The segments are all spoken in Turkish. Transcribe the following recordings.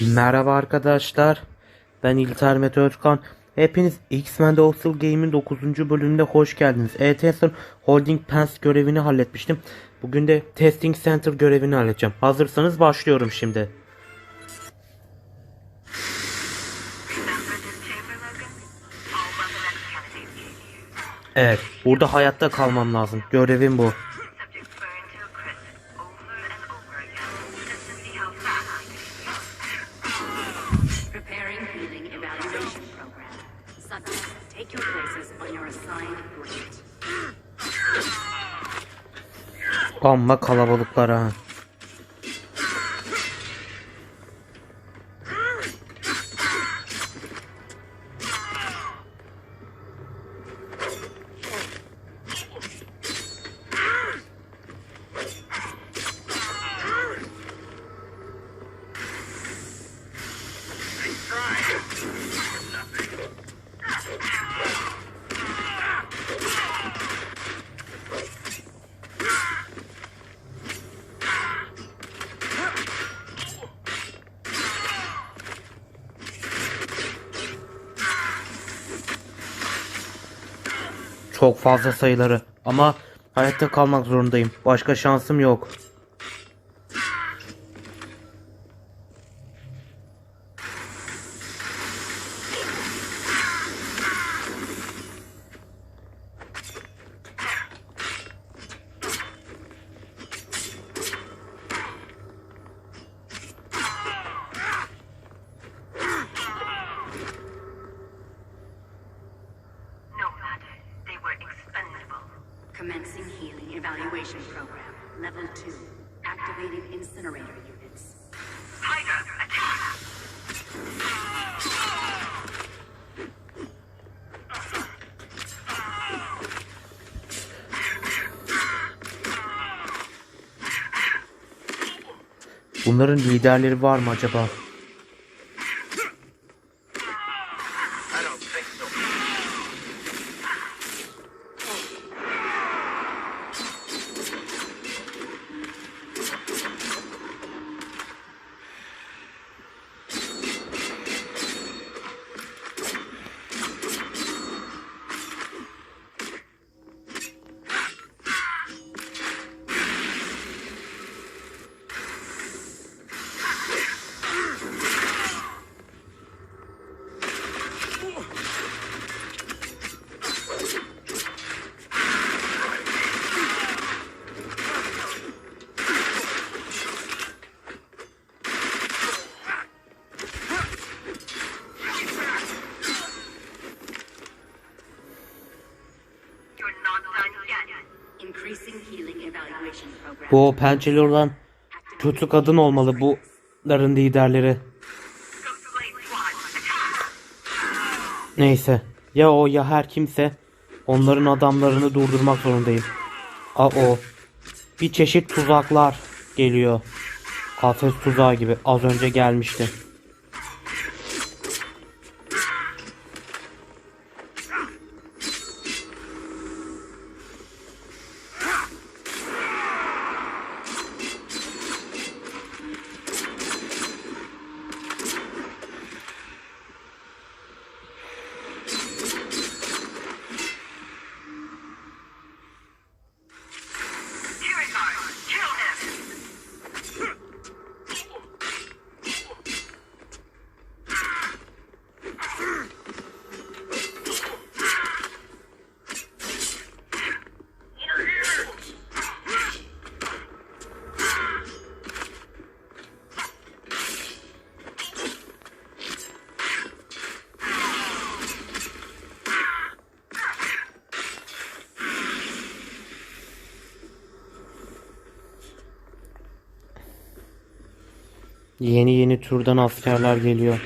Merhaba arkadaşlar. Ben İlter Mete Özkan. Hepiniz X-Men The Hostile Game'in 9. bölümünde hoş geldiniz. E-Tester Holding Pens görevini halletmiştim. Bugün de Testing Center görevini halledeceğim. Hazırsanız başlıyorum şimdi. Evet, burada hayatta kalmam lazım. Görevim bu. Take your places on your assigned grid. Amma kalabalıklar ha. Çok fazla sayıları ama hayatta kalmak zorundayım. Başka şansım yok. Evaluation program. Level 2. Activating incinerator units. Hydra, attack! Bunların liderleri var mı acaba? I don't think so. Bu pençeli olan kötü kadın olmalı bunların liderleri. Neyse. Ya o ya her kimse onların adamlarını durdurmak zorundayım. A o. Bir çeşit tuzaklar geliyor. Kafes tuzağı gibi az önce gelmişti. Yeni yeni türden askerler geliyor.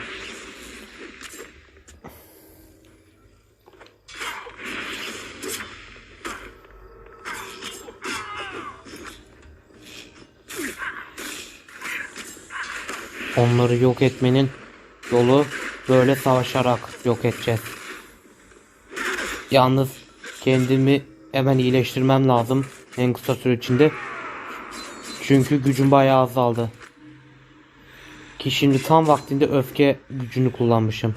Onları yok etmenin yolu böyle savaşarak yok edeceğiz. Yalnız kendimi hemen iyileştirmem lazım en kısa süre içinde. Çünkü gücüm bayağı azaldı. Ki şimdi tam vaktinde öfke gücünü kullanmışım.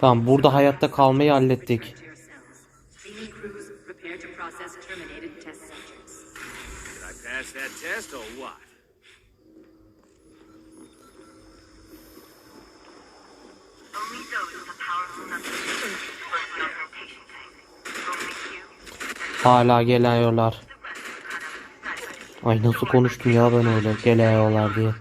Tamam burada hayatta kalmayı hallettik. Hala geliyorlar. Ay nasıl konuştum ya ben öyle geliyorlar diye.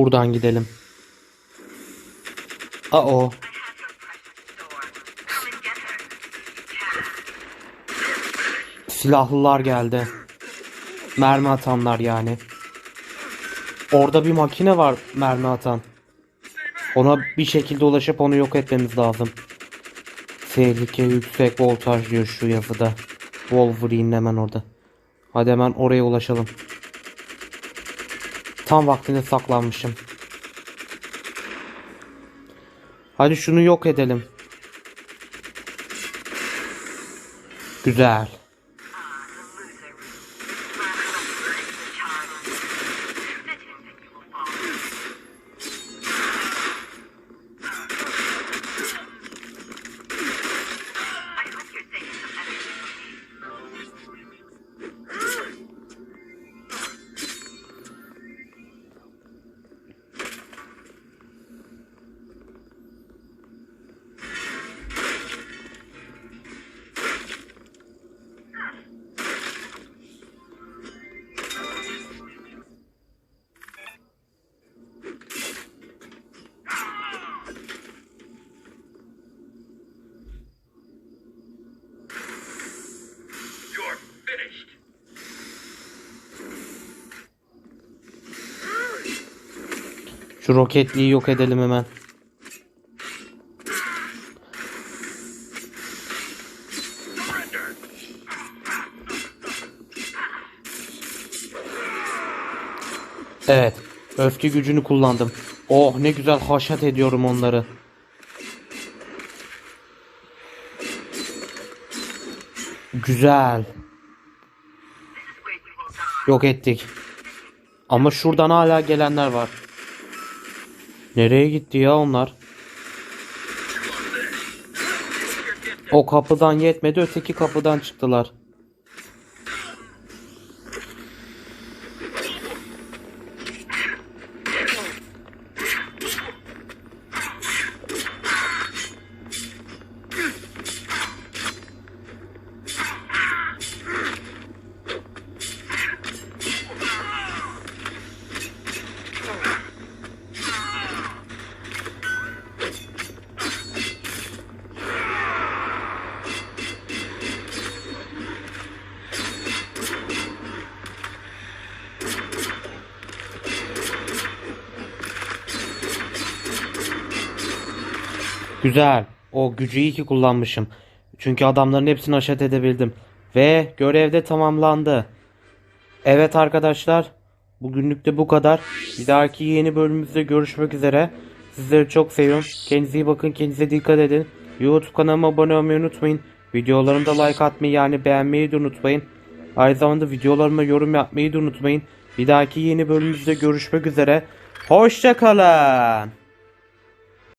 Buradan gidelim. Aa. Silahlılar geldi. Mermi atanlar yani. Orada bir makine var mermi atan. Ona bir şekilde ulaşıp onu yok etmemiz lazım. Tehlike yüksek voltaj diyor şu yazıda. Wolverine hemen orada. Hadi hemen oraya ulaşalım. Tam vaktinde saklanmışım. Hadi şunu yok edelim. Güzel. Şu roketliği yok edelim hemen. Evet. Öfke gücünü kullandım. Oh ne güzel haşat ediyorum onları. Güzel. Yok ettik. Ama şuradan hala gelenler var. Nereye gitti ya onlar? O kapıdan yetmedi öteki kapıdan çıktılar. Güzel. O gücü iyi ki kullanmışım. Çünkü adamların hepsini aşat edebildim. Ve görev de tamamlandı. Evet arkadaşlar. Bugünlük de bu kadar. Bir dahaki yeni bölümümüzde görüşmek üzere. Sizleri çok seviyorum. Kendinize iyi bakın. Kendinize dikkat edin. YouTube kanalıma abone olmayı unutmayın. Videolarımda like atmayı yani beğenmeyi de unutmayın. Aynı zamanda videolarıma yorum yapmayı da unutmayın. Bir dahaki yeni bölümümüzde görüşmek üzere. Hoşçakalın.